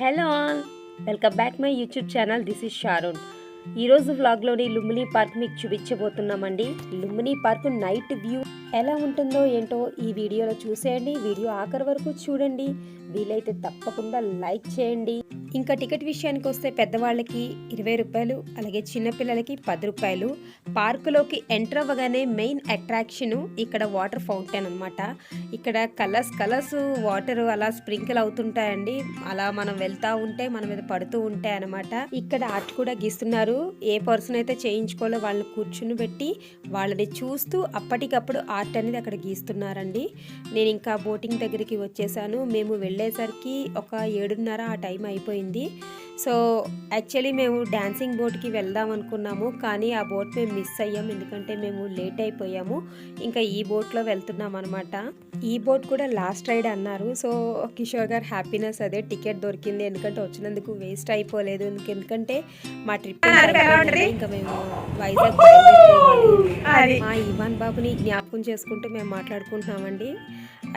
Hello all, welcome back my YouTube channel. This is Sharon. ఈరోజు వ్లాగ్లోని Lumbini park మీకు చూపించబోతున్నామండి. Lumbini park night view ఎలా ఉంటుందో ఏంటో ఈ వీడియోలో చూసేయండి. వీడియో ఆఖరి వరకు చూడండి. వీలైతే తప్పకుండా లైక్ చేయండి. ఇంకా టికెట్ విషయానికి వస్తే పెద్దవాళ్ళకి ఇరవై రూపాయలు అలాగే చిన్నపిల్లలకి పది రూపాయలు. పార్కులోకి ఎంటర్ అవ్వగానే మెయిన్ అట్రాక్షన్ ఇక్కడ వాటర్ ఫౌంటైన్ అనమాట ఇక్కడ కలర్స్ కలర్స్ వాటర్ అలా స్ప్రింకిల్ అవుతుంటాయండి. అలా మనం వెళ్తా ఉంటే మన మీద పడుతూ ఉంటాయి అనమాట ఇక్కడ ఆర్ట్ కూడా గీస్తున్నారు. ఏ పర్సన్ అయితే చేయించుకోవాలో వాళ్ళని కూర్చుని పెట్టి వాళ్ళని చూస్తూ అప్పటికప్పుడు ఆర్ట్ అనేది అక్కడ గీస్తున్నారండి. నేను ఇంకా బోటింగ్ దగ్గరికి వచ్చేసాను. మేము వెళ్ళేసరికి ఒక ఏడున్నర ఆ టైం అయిపోయింది. సో యాక్చువల్లీ మేము డాన్సింగ్ బోట్కి వెళ్దాం అనుకున్నాము కానీ ఆ బోట్ మేము మిస్ అయ్యాం. ఎందుకంటే మేము లేట్ అయిపోయాము. ఇంకా ఈ బోట్లో వెళ్తున్నాం అనమాట ఈ బోట్ కూడా లాస్ట్ రైడ్ అన్నారు. సో కిషోర్ గారు హ్యాపీనెస్ అదే టికెట్ దొరికింది. ఎందుకంటే వచ్చినందుకు వేస్ట్ అయిపోలేదు. ఎందుకు- ఎందుకంటే మా ట్రిప్ ఇంకా మేము వైజాగ్. మా ఇవాన్ బాబుని జ్ఞాపకం చేసుకుంటూ మేము మాట్లాడుకుంటున్నామండి.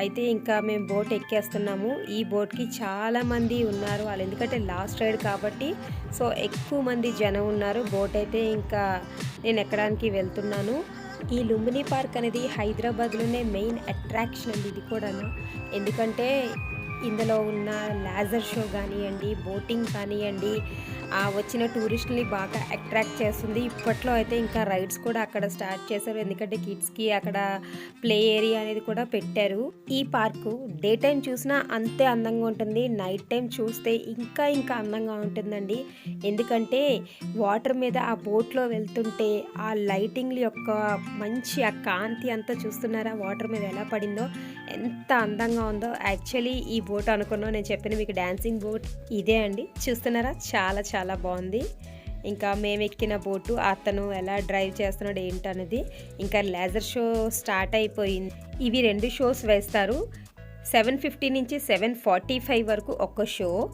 అయితే ఇంకా మేము బోట్ ఎక్కేస్తున్నాము. ఈ బోట్కి చాలామంది ఉన్నారు. వాళ్ళు ఎందుకంటే లాస్ట్ రైడ్ కాబట్టి సో ఎక్కువ మంది జనం ఉన్నారు. బోట్ అయితే ఇంకా నేను ఎక్కడానికి వెళ్తున్నాను. ఈ లుంబిని పార్క్ అనేది హైదరాబాద్లోనే మెయిన్ అట్రాక్షన్ అండి ఇది కూడా ఎందుకంటే ఇందులో ఉన్న లాజర్ షో కానివ్వండి బోటింగ్ కానివ్వండి వచ్చిన టూరిస్టుల్ని బాగా అట్రాక్ట్ చేస్తుంది. ఇప్పట్లో అయితే ఇంకా రైడ్స్ కూడా అక్కడ స్టార్ట్ చేశారు. ఎందుకంటే కిడ్స్కి అక్కడ ప్లే ఏరియా అనేది కూడా పెట్టారు. ఈ పార్కు డే టైం చూసినా అంతే అందంగా ఉంటుంది. నైట్ టైం చూస్తే ఇంకా ఇంకా అందంగా ఉంటుందండి. ఎందుకంటే వాటర్ మీద ఆ బోట్లో వెళ్తుంటే ఆ లైటింగ్ యొక్క మంచి ఆ కాంతి అంతా చూస్తున్నారా? వాటర్ మీద ఎలా పడిందో ఎంత అందంగా ఉందో. యాక్చువల్లీ ఈ బోట్ అనుకున్నా నేను చెప్పిన మీకు డ్యాన్సింగ్ బోట్ ఇదే అండి. చూస్తున్నారా? చాలా చాలా బాగుంది. ఇంకా మేము ఎక్కిన బోటు అతను ఎలా డ్రైవ్ చేస్తున్నాడు ఏంటనేది ఇంకా లేజర్ షో స్టార్ట్ అయిపోయింది. ఇవి రెండు షోస్ వేస్తారు. సెవెన్ ఫిఫ్టీ నుంచి సెవెన్ ఫార్టీ ఫైవ్ వరకు ఒక షో.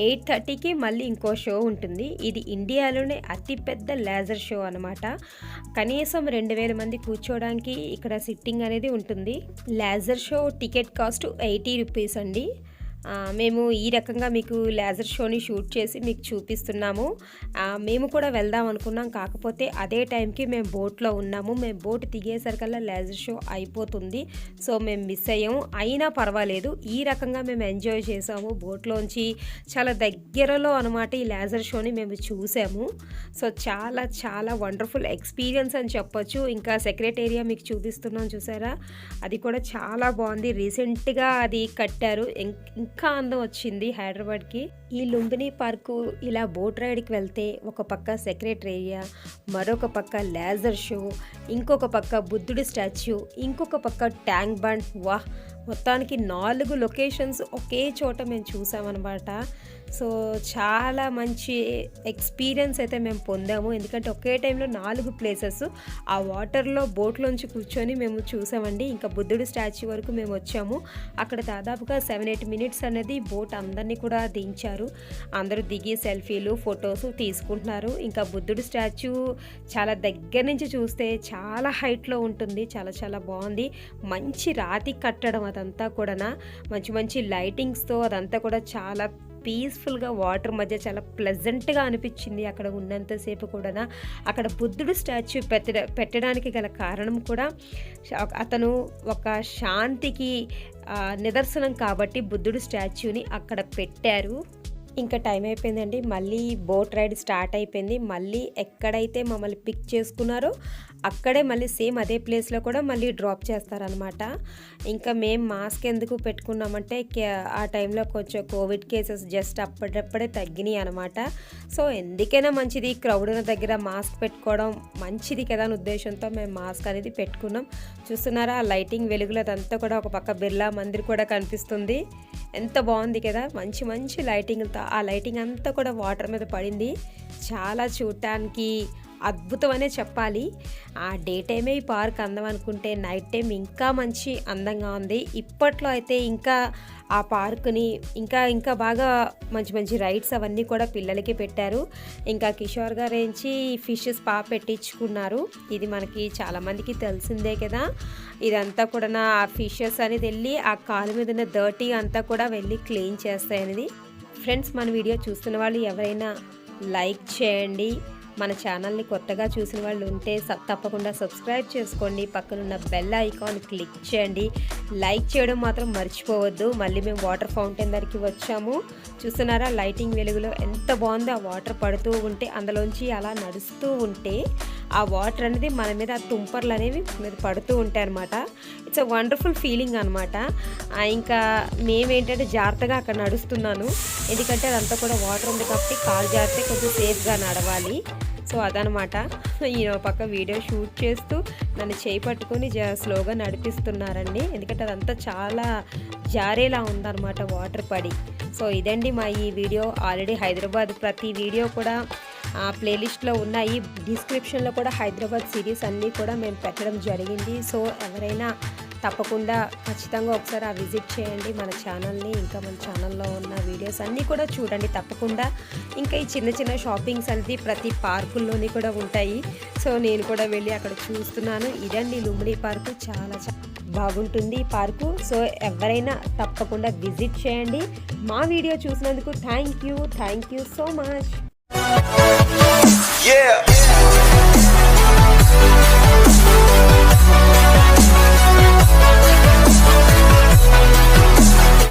ఎయిట్ థర్టీకి మళ్ళీ ఇంకో షో ఉంటుంది. ఇది ఇండియాలోనే అతిపెద్ద లేజర్ షో అనమాట కనీసం రెండు వేల మంది కూర్చోవడానికి ఇక్కడ సిట్టింగ్ అనేది ఉంటుంది. Laser show ticket cost eighty rupees అండి. మేము ఈ రకంగా మీకు లేజర్ షోని షూట్ చేసి మీకు చూపిస్తున్నాము. మేము కూడా వెళ్దాం అనుకున్నాం. కాకపోతే అదే టైంకి మేము బోట్లో ఉన్నాము. మేము బోట్ దిగేసరికల్లా లేజర్ షో అయిపోతుంది. సో మేము మిస్ అయ్యాము. అయినా పర్వాలేదు. ఈ రకంగా మేము ఎంజాయ్ చేసాము. బోట్లోంచి చాలా దగ్గరలో అనమాట ఈ లేజర్ షోని మేము చూసాము. సో చాలా చాలా వండర్ఫుల్ ఎక్స్పీరియన్స్ అని చెప్పొచ్చు. ఇంకా సెక్రటేరియా మీకు చూపిస్తున్నాం చూసారా? అది కూడా చాలా బాగుంది. రీసెంట్గా అది కట్టారు. ఇంకా అందం వచ్చింది హైదరాబాద్కి. ఈ లుంబిని పార్కు ఇలా బోట్ రైడ్కి వెళ్తే ఒక పక్క సెక్రటేరియా మరొక పక్క లేజర్ షో ఇంకొక పక్క బుద్ధుడి స్టాచ్యూ ఇంకొక పక్క ట్యాంక్ బండ్. వాహ్! మొత్తానికి నాలుగు లొకేషన్స్ ఒకే చోట మేము చూసామన్నమాట. సో చాలా మంచి ఎక్స్పీరియన్స్ అయితే మేము పొందాము. ఎందుకంటే ఒకే టైంలో నాలుగు ప్లేసెస్. ఆ వాటర్లో బోట్లోంచి కూర్చొని మేము చూసామండి. ఇంకా బుద్ధుడి స్టాచ్యూ వరకు మేము వచ్చాము. అక్కడ దాదాపుగా సెవెన్ ఎయిట్ మినిట్స్ అనేది బోట్ అందరినీ కూడా దించారు. అందరూ దిగి సెల్ఫీలు ఫొటోస్ తీసుకుంటున్నారు. ఇంకా బుద్ధుడి స్టాచ్యూ చాలా దగ్గర నుంచి చూస్తే చాలా హైట్లో ఉంటుంది. చాలా చాలా బాగుంది. మంచి రాతి కట్టడం అదంతా కూడా మంచి మంచి లైటింగ్స్తో అదంతా కూడా చాలా పీస్ఫుల్గా వాటర్ మధ్య చాలా ప్లెజెంట్గా అనిపించింది అక్కడ ఉన్నంతసేపు కూడా అక్కడ బుద్ధుడు స్టాచ్యూ పెట్ట పెట్టడానికి గల కారణం కూడా అతను ఒక శాంతికి నిదర్శనం కాబట్టి బుద్ధుడు స్టాచ్యూని అక్కడ పెట్టారు. ఇంకా టైం అయిపోయిందండి. మళ్ళీ బోట్ రైడ్ స్టార్ట్ అయిపోయింది. మళ్ళీ ఎక్కడైతే మమ్మల్ని పిక్ చేసుకున్నారో అక్కడే మళ్ళీ సేమ్ అదే ప్లేస్లో కూడా మళ్ళీ డ్రాప్ చేస్తారనమాట ఇంకా మేము మాస్క్ ఎందుకు పెట్టుకున్నామంటే ఆ టైంలో కొంచెం కోవిడ్ కేసెస్ జస్ట్ అప్పటికప్పుడే తగ్గినాయి అనమాట సో ఎందుకైనా మంచిది. క్రౌడ్ ఉన్న దగ్గర మాస్క్ పెట్టుకోవడం మంచిది కదా అని ఉద్దేశంతో మేము మాస్క్ అనేది పెట్టుకున్నాం. చూస్తున్నారా ఆ లైటింగ్ వెలుగులదంతా కూడా ఒక పక్క బిర్లా మందిర్ కూడా కనిపిస్తుంది. ఎంత బాగుంది కదా. మంచి మంచి లైటింగ్తో ఆ లైటింగ్ అంతా కూడా వాటర్ మీద పడింది. చాలా చూడటానికి అద్భుతం అనే చెప్పాలి. ఆ డే టైమే ఈ పార్క్ అందం అనుకుంటే నైట్ టైం ఇంకా మంచి అందంగా ఉంది. ఇప్పట్లో అయితే ఇంకా ఆ పార్కుని ఇంకా ఇంకా బాగా మంచి మంచి రైడ్స్ అవన్నీ కూడా పిల్లలకి పెట్టారు. ఇంకా కిషోర్ గారు ఏంచి ఫిషెస్ స్పా పెట్టించుకున్నారు. ఇది మనకి చాలామందికి తెలిసిందే కదా. ఇదంతా కూడా నా ఫిషెస్ అనేది వెళ్ళి ఆ కాలు మీద ఉన్న డర్టీ అంతా కూడా వెళ్ళి క్లీన్ చేస్తాయనేది. ఫ్రెండ్స్ మన వీడియో చూస్తున్న వాళ్ళు ఎవరైనా లైక్ చేయండి. మన ఛానల్ని కొత్తగా చూసిన వాళ్ళు ఉంటే తప్పకుండా సబ్స్క్రైబ్ చేసుకోండి. పక్కనున్న బెల్ ఐకాన్ క్లిక్ చేయండి. లైక్ చేయడం మాత్రం మర్చిపోవద్దు. మళ్ళీ మేము వాటర్ ఫౌంటైన్ దగ్గరికి వచ్చాము. చూస్తున్నారా లైటింగ్ వెలుగులో ఎంత బాగుందో ఆ వాటర్ పడుతూ ఉంటే అందులోంచి అలా నడుస్తూ ఉంటే ఆ వాటర్ అనేది మన మీద ఆ తుంపర్లు అనేవి మీద పడుతూ ఉంటాయి అనమాట ఇట్స్ అ వండర్ఫుల్ ఫీలింగ్ అనమాట ఇంకా మేమేంటంటే జాగ్రత్తగా అక్కడ నడుస్తున్నాను. ఎందుకంటే అదంతా కూడా వాటర్ ఉంది కాబట్టి కాలు జారితే కొంచెం సేఫ్గా నడవాలి. సో అదనమాట ఈయన పక్క వీడియో షూట్ చేస్తూ నన్ను చేయి పట్టుకొని జా స్లోగా నడిపిస్తున్నారండి. ఎందుకంటే అదంతా చాలా జారేలా ఉందన్నమాట వాటర్ పడి. సో ఇదండి మా ఈ వీడియో. ఆల్రెడీ హైదరాబాద్ ప్రతి వీడియో కూడా ప్లేలిస్ట్లో ఉన్నాయి డిస్క్రిప్షన్లో కూడా హైదరాబాద్ సిరీస్ అన్నీ కూడా మేము పెట్టడం జరిగింది. సో ఎవరైనా తప్పకుండా ఖచ్చితంగా ఒకసారి ఆ విజిట్ చేయండి. మన ఛానల్ని ఇంకా మన ఛానల్లో ఉన్న వీడియోస్ అన్నీ కూడా చూడండి. తప్పకుండా ఇంకా ఈ చిన్న చిన్న షాపింగ్స్ అనేది ప్రతి పార్కుల్లోని కూడా ఉంటాయి. సో నేను కూడా వెళ్ళి అక్కడ చూస్తున్నాను. ఇదండి లుంబిని పార్కు. చాలా చాలా బాగుంటుంది ఈ పార్కు. సో ఎవరైనా తప్పకుండా విజిట్ చేయండి. మా వీడియో చూసినందుకు thank you. Thank you so much. Yeah. yeah.